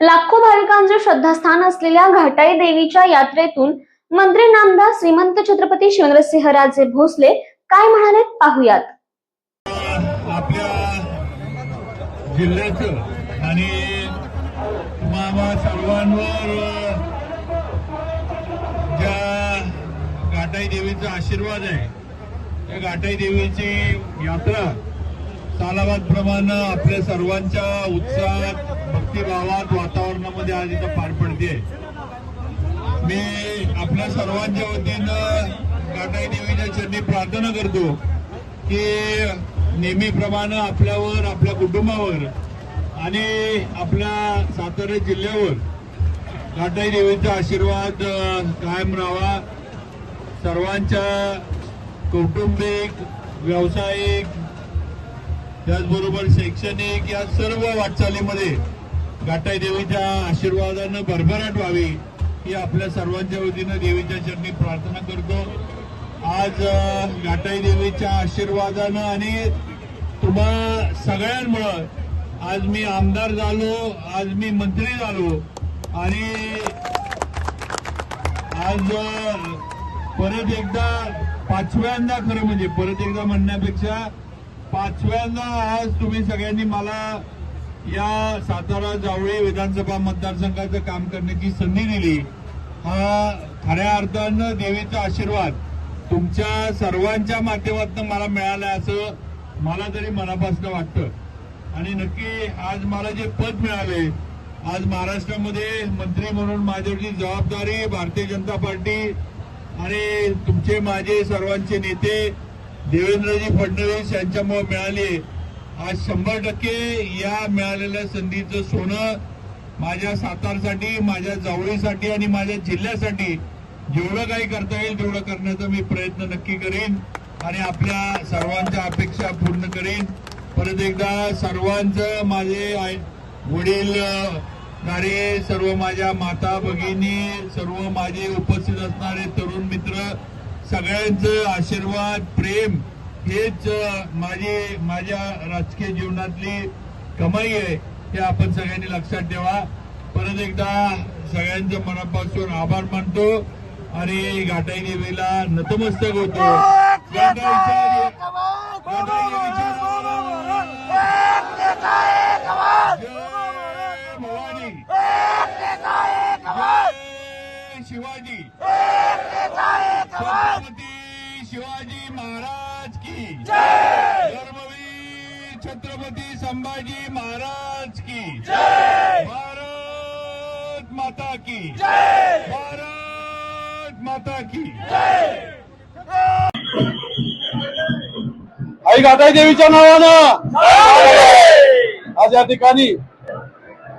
लाखो भाविकांचे श्रद्धास्थान असलेल्या घाटाई देवीच्या यात्रेतून मंत्री नामदार श्रीमंत छत्रपती शिवेंद्रसिंहराजे भोसले काय म्हणाले पाहुयात. आपल्या जिल्ह्याच आणि मामा सर्वांवर ज्या घाटाई देवीचा आशीर्वाद आहे त्या घाटाई देवीची यात्रा सालाबादप्रमाणे आपल्या सर्वांच्या उत्साहात भक्तिभावात वातावरणामध्ये आज इथं पार पडते मी आपल्या सर्वांच्या वतीनं काटाई देवीच्या चरणी प्रार्थना करतो की नेहमीप्रमाणे आपल्यावर आपल्या कुटुंबावर आणि आपल्या सातारा जिल्ह्यावर काटाई देवीचा आशीर्वाद कायम राहावा. सर्वांच्या कौटुंबिक व्यावसायिक त्याचबरोबर शैक्षणिक या सर्व वाटचालीमध्ये घाटाई देवीच्या आशीर्वादानं भरभराट व्हावी ही आपल्या सर्वांच्या वतीनं देवीच्या चरणी प्रार्थना करतो. आज गाटाई घाटाई देवीच्या आशीर्वादानं आणि तुम्हा सगळ्यांमुळं आज मी आमदार झालो आज मी मंत्री झालो आणि आज परत एकदा पाचव्यांदा खरं म्हणजे परत एकदा म्हणण्यापेक्षा पाचव्यांदा आज तुम्ही सगळ्यांनी मला या सातारा जावळी विधानसभा मतदारसंघाचं काम करण्याची संधी दिली. हा खऱ्या अर्थानं देवीचा आशीर्वाद तुमच्या सर्वांच्या माध्यमातून मला मिळालं असं मला तरी मनापासून वाटतं. आणि नक्की आज मला जे पद मिळाले आज महाराष्ट्रामध्ये मंत्री म्हणून माझ्यावरची जबाबदारी भारतीय जनता पार्टी आणि तुमचे माझे सर्वांचे नेते देवेंद्रजी फडणवीस यांच्यामुळे मिळाले. आज शंभर टक्के या मिळालेल्या संधीचं सोनं माझ्या सातारसाठी माझ्या जावळीसाठी आणि माझ्या जिल्ह्यासाठी जेवढं काही करता येईल तेवढं करण्याचा मी प्रयत्न नक्की करेन आणि आपल्या सर्वांच्या अपेक्षा पूर्ण करेन. परत एकदा सर्वांचं माझे वडील अ, नारे सर्व माझ्या माता भगिनी सर्व माझे उपस्थित असणारे तरुण मित्र सगळ्यांचं आशीर्वाद प्रेम हेच माझी माझ्या राजकीय जीवनातली कमाई आहे हे आपण सगळ्यांनी लक्षात ठेवा. परत एकदा सगळ्यांचं मनापासून आभार मानतो आणि घाटाई देवीला नतमस्तक होतो. भवानी शिवाजी. छत्रपती शिवाजी महाराज की धर्मवीर छत्रपती संभाजी महाराज की भारत माता की भारत माता की आई घाटाई देवीच्या नावानं आज या ठिकाणी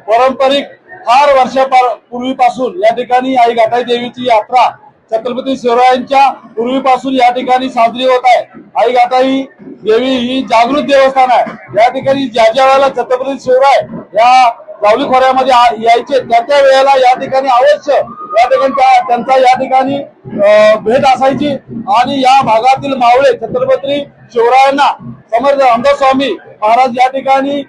पारंपरिक फार वर्षापूर्वीपासून या ठिकाणी आई घाटाई देवीची यात्रा छत्रपती शिवरायांच्या पूर्वीपासून या ठिकाणी साजरी होत आहे. आई घाटाई देवी ही जागृत देवस्थान आहे. या ठिकाणी ज्या ज्या वेळेला छत्रपती शिवराय या जावली खोऱ्यामध्ये यायचे त्या त्या वेळेला या ठिकाणी अवश्य या ठिकाणी त्या- त्यांचा या ठिकाणी भेट असायची. आणि या भागातील मावळे छत्रपती शिवरायांना समर्थ अंधस्वामी महाराज या ठिकाणी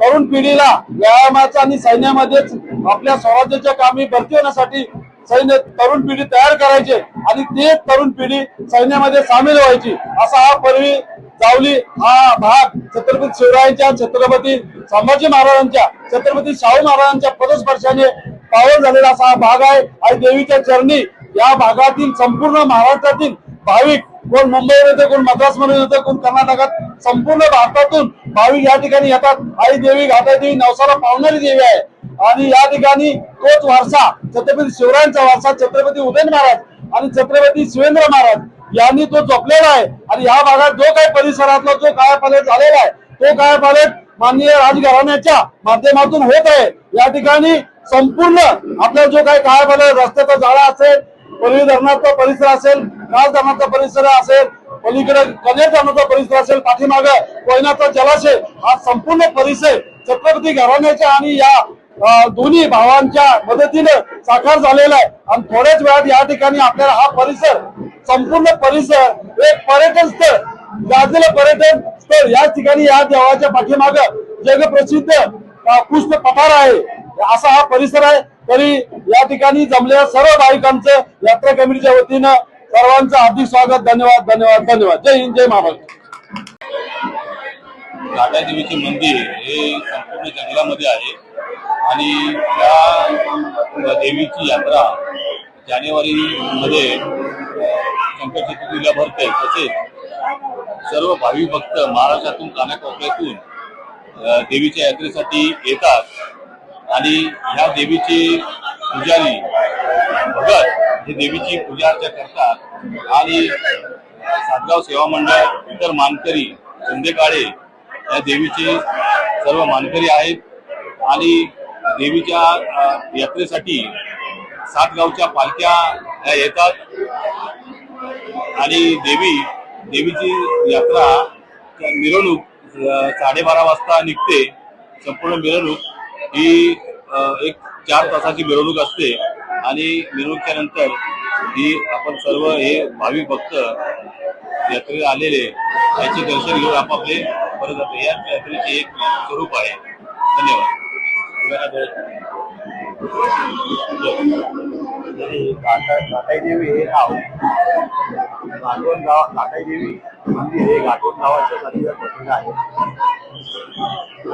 तरुण पिढीला व्यायामाचा आणि सैन्यामध्येच आपल्या स्वराज्याच्या कामी भरती होण्यासाठी सैन्य तरुण पिढी तयार करायचे आणि ते तरुण पिढी सैन्यामध्ये सामील व्हायची. असा हा पूर्वी जावली. हा भाग छत्रपती शिवरायांच्या छत्रपती संभाजी महाराजांच्या छत्रपती शाहू महाराजांच्या पदस्पर्शाने पावन झालेला असा हा भाग आहे. आणि देवीच्या चरणी या भागातील संपूर्ण महाराष्ट्रातील भाविक कोण मुंबईवर येते कोण मद्रासमध्ये येते कोण कर्नाटकात संपूर्ण भारतातून भाविक या ठिकाणी येतात. आई देवी घाटा देवी नवसाला पावणारी देवी आहे. आणि या ठिकाणी तोच वारसा छत्रपती शिवरायांचा वारसा छत्रपती उदयन महाराज आणि छत्रपती शिवेंद्र महाराज यांनी तो जपलेला आहे. आणि या भागात जो काही परिसरातला जो कायापालट झालेला आहे तो कायापालट माननीय राजघराण्याच्या माध्यमातून होत आहे. या ठिकाणी संपूर्ण आपला जो काही कायापालट रस्त्याचा जाळा असेल पल्ली धरणाचा परिसर असेल काल धरणाचा परिसर असेल पलीकडे कनेर धरणाचा परिसर असेल पाठीमाग कोयनाचा जलाशय हा संपूर्ण परिसर छत्रपती घराण्याच्या आणि या दोन्ही भावांच्या मदतीने साकार झालेला आहे. आणि थोड्याच वेळात या ठिकाणी आपल्याला हा परिसर संपूर्ण परिसर एक पर्यटन स्थळ गाजलेलं पर्यटन स्थळ या ठिकाणी या देवाच्या पाठीमाग जगप्रसिद्ध पुष्प पठार आहे. असा हा परिसर आहे. तरी या ठिकाणी जमलेल्या सर्व भाविकांचं यात्रा कमिटीच्या वतीनं सर्वांचं हार्दिक स्वागत धन्यवाद धन्यवाद धन्यवाद. जय हिंद जय महाराष्ट्र गाडा देवीचे मंदिर हे संपूर्ण जंगलामध्ये आहे. आणि या देवीची यात्रा जानेवारीमध्ये शंकर चतुर्थीला भरते. तसेच सर्व भावी भक्त महाराष्ट्रातून कानाकोपऱ्यातून देवीच्या यात्रेसाठी येतात. आणि ह्या देवीचे पुजारी भगत हे देवीची पूजा अर्चा करतात. आणि सातगाव सेवा मंडळ इतर मानकरी संध्याकाळे या देवीचे सर्व मानकरी आहेत. आणि देवीच्या यात्रेसाठी सात गावच्या पालख्या ह्या येतात. आणि देवी देवीची यात्रा मिरवणूक साडेबारा वाजता निघते. संपूर्ण मिरवणूक ही एक चार तासाची मिरवणूक असते. आणि मिरवणुकीच्या नंतर ही आपण सर्व हे भाविक भक्त यात्रेला आलेले याचे दर्शन घेऊन आपापले परत जाते या यात्रेचे एक स्वरूप आहे. धन्यवाद. घाटाई देवी हे गाव. घाटोण गाव घाटाईदेवी मंदिर हे घाटोण गावाच्या नदीवर बसलेलं आहे.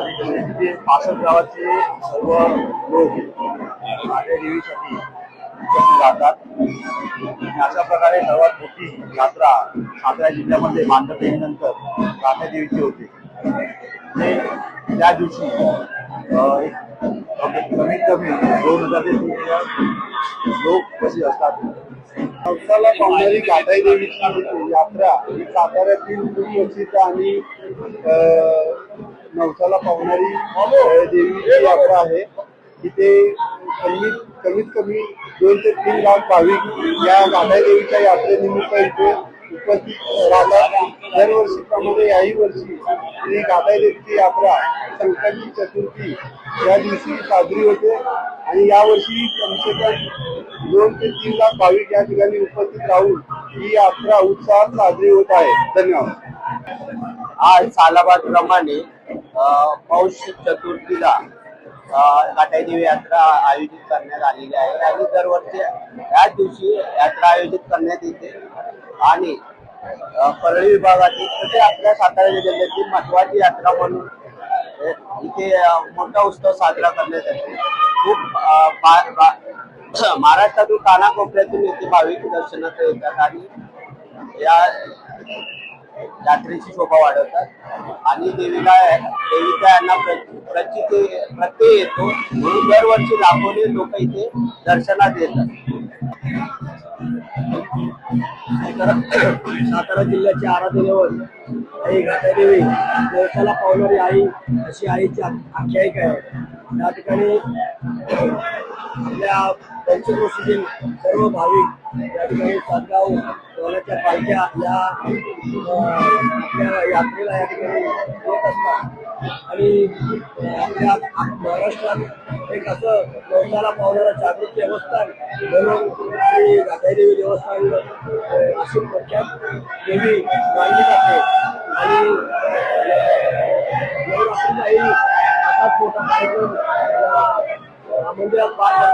आणि तिथे पासष्ट गावाचे सर्व लोक घाटाई देवीसाठी जातात. अशा प्रकारे सर्वात मोठी यात्रा सातारा जिल्ह्यामध्ये मांडत नंतर घाटाई देवीची होते त्या दिवशी एक कमीत कमी दोन हजार ते तीन हजार लोक कशी असतात? पावसाला पावणारी काटाई देवीची यात्रा ही साताऱ्यातील खूप प्रसिद्ध आणि नवसाला पावणारी देवीची यात्रा आहे. इथे कमीत कमीत कमी दोन ते तीन लाख भाविक या घाटाई देवीच्या यात्रेनिमित्त इथे उपस्थित राहतात. दरवर्षीप्रमाणे याही वर्षी ही घाटाई देवीची यात्रा संकटी चतुर्थी या दिवशी साजरी होते आणि यावर्षी कमसे कम दोन ते तीन लाख भाविक या ठिकाणी उपस्थित राहून ही यात्रा उत्साहात साजरी होत आहे. धन्यवाद. आज सालाबाद प्रमाणे पौष चतुर्थीला घाटाई देवी यात्रा आयोजित करण्यात आलेली आहे. आणि दरवर्षी याच दिवशी यात्रा आयोजित करण्यात येते. आणि परळी विभागातील तसेच आपल्या सातारा जिल्ह्यातील महत्वाची यात्रा म्हणून इथे मोठा उत्सव साजरा करण्यात येतो. खूप महाराष्ट्रातून कानाकोपऱ्यातून येथे भाविक दर्शनात येतात आणि या यात्रेची शोभा वाढवतात. आणि देवीला देवीचा यांना प्र- प्रत्यय येतो. म्हणून दरवर्षी लाखोने लोक इथे दर्शनात येतात. सातारा सातारा जिल्ह्याची आराधनेवर आई घाटादेवी देवताला पावणारी आई अशी आईची आख्यायिका आहे. त्या ठिकाणी आपल्या पंचक्रोशीतील सर्व भाविक या ठिकाणी सातगाव सोन्याच्या पालख्या या अं, आपल्या यात्रेला या ठिकाणी येत असतात आणि अं, आपल्या महाराष्ट्रात एक असं नवसाला पावणारा जागृत देवस्थान म्हणून श्री गाताईदेवी देवस्थान अं, अशी प्रख्यात देवी मानली जाते आणि नवरात्रीलाही असाच मोठा कार्यक्रम या मंदिरात पार पडतो.